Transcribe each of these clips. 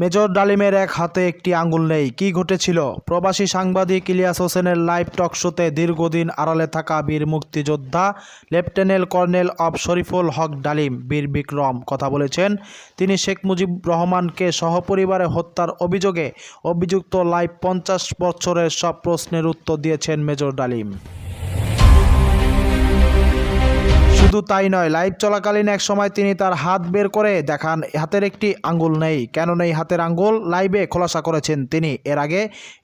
Major ডালিমের এক হাতে একটি আঙ্গুল নেই। কি ঘটেছিল? প্রবাসী সাংবাদিক ইলিয়াস হোসেনের লাইভ টক শোতে দীর্ঘদিন আড়ালে থাকা বীর মুক্তিযোদ্ধা লেফটেন্যান্ট কর্নেল অব শরীফুল হক ডালিম, বীর বিক্রম। কথা বলেছেন, তিনি শেখ মুজিব রহমানকে সহপরিবারে হত্যার অভিযোগে অভিযুক্ত লাইভ পঞ্চাশ বছরের সব প্রশ্নের উত্তর দিয়েছেন মেজর ডালিম। শুধু তাই নয়, লাইভ চলাকালীন এক সময় তিনি তার হাত বের করে দেখান, হাতের একটি আঙ্গুল নেই। কেন নেই হাতের আঙ্গুল লাইভে খোলাসা করেছেন তিনি। এর আগে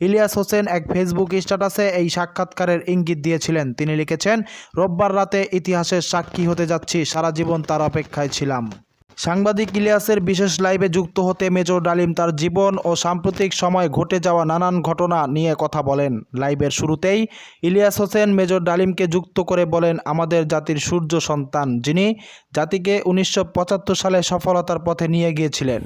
ইলিয়াস হোসেন এক ফেসবুক স্ট্যাটাসে এই সাক্ষাৎকারের ইঙ্গিত দিয়েছিলেন। তিনি লিখেছেন, রোববার রাতে ইতিহাসের সাক্ষী হতে যাচ্ছি, সারা জীবন তার অপেক্ষায় ছিলাম। সাংবাদিক ইলিয়াসের বিশেষ লাইভে যুক্ত হতে মেজর ডালিম তার জীবন ও সাম্প্রতিক সময় ঘটে যাওয়া নানান ঘটনা নিয়ে কথা বলেন। লাইভের শুরুতেই ইলিয়াস হোসেন মেজর ডালিমকে যুক্ত করে বলেন, আমাদের জাতির সূর্য সন্তান, যিনি জাতিকে উনিশশো পঁচাত্তর সালে সফলতার পথে নিয়ে গিয়েছিলেন।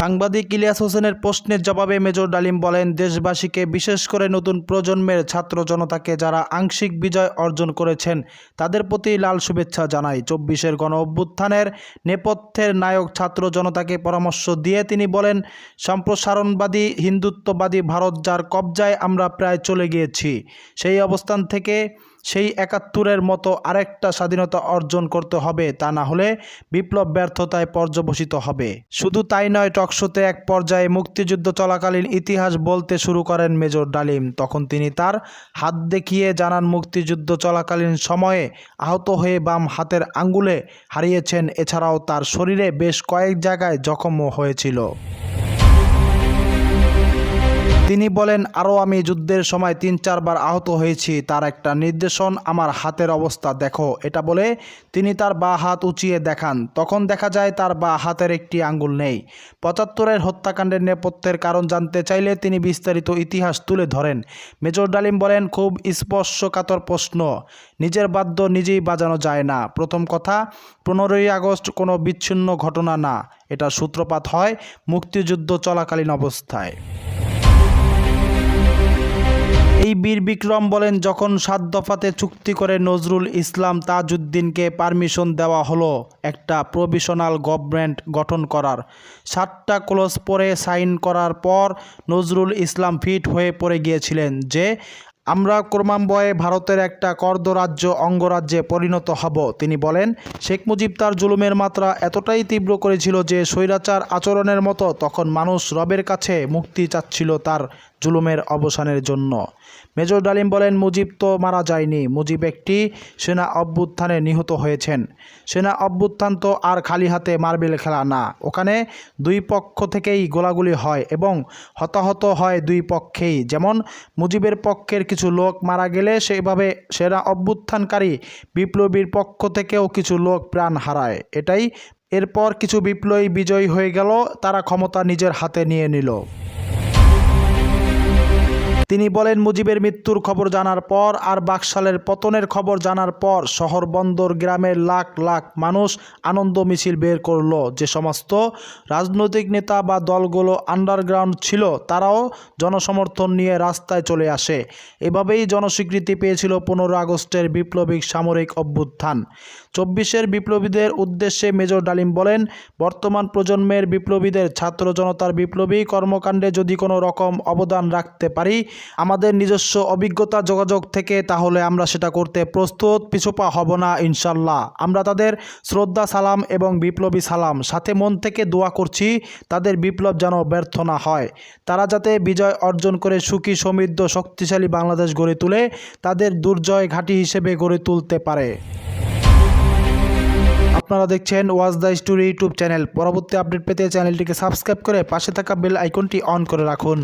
সাংবাদিক ইলিয়াস হোসেনের প্রশ্নের জবাবে মেজর ডালিম বলেন, দেশবাসীকে বিশেষ করে নতুন প্রজন্মের ছাত্র জনতাকে যারা আংশিক বিজয় অর্জন করেছেন, তাদের প্রতি লাল শুভেচ্ছা জানাই। চব্বিশের গণ অভ্যুত্থানের নেপথ্যের নায়ক ছাত্র জনতাকে পরামর্শ দিয়ে তিনি বলেন, সম্প্রসারণবাদী, হিন্দুত্ববাদী ভারত যার কবজায় আমরা প্রায় চলে গিয়েছি, সেই অবস্থান থেকে সেই একাত্তরের মতো আরেকটা স্বাধীনতা অর্জন করতে হবে, তা না হলে বিপ্লব ব্যর্থতায় পর্যবসিত হবে। শুধু তাই নয়, টকশোতে এক পর্যায়ে মুক্তিযুদ্ধ চলাকালীন ইতিহাস বলতে শুরু করেন মেজর ডালিম। তখন তিনি তার হাত দেখিয়ে জানান, মুক্তিযুদ্ধ চলাকালীন সময়ে আহত হয়ে বাম হাতের আঙ্গুলে হারিয়েছেন, এছাড়াও তার শরীরে বেশ কয়েক জায়গায় জখমও হয়েছিল। তিনি বলেন, আরও আমি যুদ্ধের সময় তিন, চারবার আহত হয়েছি। তার একটা নির্দেশন, আমার হাতের অবস্থা দেখো। এটা বলে তিনি তার বা হাত উঁচিয়ে দেখান। তখন দেখা যায় তার বা হাতের একটি আঙ্গুল নেই। পঁচাত্তরের হত্যাকাণ্ডের নেপথ্যের কারণ জানতে চাইলে তিনি বিস্তারিত ইতিহাস তুলে ধরেন। মেজর ডালিম বলেন, খুব স্পর্শকাতর প্রশ্ন। নিজের বাদ্য নিজেই বাজানো যায় না। প্রথম কথা, পনেরোই আগস্ট কোনো বিচ্ছিন্ন ঘটনা না। এটা সূত্রপাত হয় মুক্তিযুদ্ধ চলাকালীন অবস্থায়। এই বীর বিক্রম বলেন, যখন সাত দফাতে চুক্তি করে নজরুল ইসলাম তাজউদ্দিনকে পারমিশন দেওয়া হলো, একটা প্রভিশনাল গভর্নমেন্ট গঠন করার। সাতটা ক্লোজ পরে সাইন করার পর নজরুল ইসলাম ফিট হয়ে পড়ে গিয়েছিলেন যে আমরা ক্রমান্বয়ে ভারতের একটা কর্দরাজ্য অঙ্গরাজ্যে পরিণত হব, তিনি বলেন। শেখ মুজিব তার জুলুমের মাত্রা এতটাই তীব্র করেছিল যে স্বৈরাচার আচরণের মতো তখন মানুষ রবের কাছে মুক্তি চাচ্ছিল তার জুলুমের অবসানের জন্য। মেজর ডালিম বলেন, মুজিব তো মারা যায়নি। মুজিব একটি সেনা অভ্যুত্থানে নিহত হয়েছেন। সেনা অভ্যুত্থান তো আর খালি হাতে মার্বেল খেলা না। ওখানে দুই পক্ষ থেকেই গোলাগুলি হয় এবং হতাহত হয় দুই পক্ষেই। যেমন মুজিবের পক্ষের কিছু লোক মারা গেলে সেইভাবে সেরা অভ্যুত্থানকারী বিপ্লবীর পক্ষ থেকেও কিছু লোক প্রাণ হারায়। এটাই এরপর কিছু বিপ্লবী বিজয়ী হয়ে গেল, তারা ক্ষমতা নিজের হাতে নিয়ে নিল। তিনি বলেন, মুজিবের মৃত্যুর খবর জানার পর আর বাকশালের পতনের খবর জানার পর শহর বন্দর গ্রামের লাখ লাখ মানুষ আনন্দ মিছিল বের করল। যে সমস্ত রাজনৈতিক নেতা বা দলগুলো আন্ডারগ্রাউন্ড ছিল, তারাও জনসমর্থন নিয়ে রাস্তায় চলে আসে। এভাবেই জনস্বীকৃতি পেয়েছিল পনেরো আগস্টের বিপ্লবিক সামরিক অভ্যুত্থান। চব্বিশের বিপ্লবীদের উদ্দেশ্যে মেজর ডালিম বলেন, বর্তমান প্রজন্মের বিপ্লবীদের ছাত্র জনতার বিপ্লবী কর্মকাণ্ডে যদি কোনো রকম অবদান রাখতে পারি, আমাদের নিজস্ব অভিজ্ঞতা যোগাযোগ থেকে, তাহলে আমরা সেটা করতে প্রস্তুত, পিছুপা হব না, ইনশাল্লাহ। আমরা তাদের শ্রদ্ধা, সালাম এবং বিপ্লবী সালাম, সাথে মন থেকে দোয়া করছি, তাদের বিপ্লব যেন ব্যর্থ না হয়। তারা যাতে বিজয় অর্জন করে সুখী, সমৃদ্ধ, শক্তিশালী বাংলাদেশ গড়ে তুলে, তাদের দুর্জয় ঘাঁটি হিসেবে গড়ে তুলতে পারে। আপনারা দেখছেন was the story YouTube channel পরবর্তী আপডেট পেতে চ্যানেলটিকে সাবস্ক্রাইব করে পাশে থাকা বেল আইকনটি অন করে রাখুন।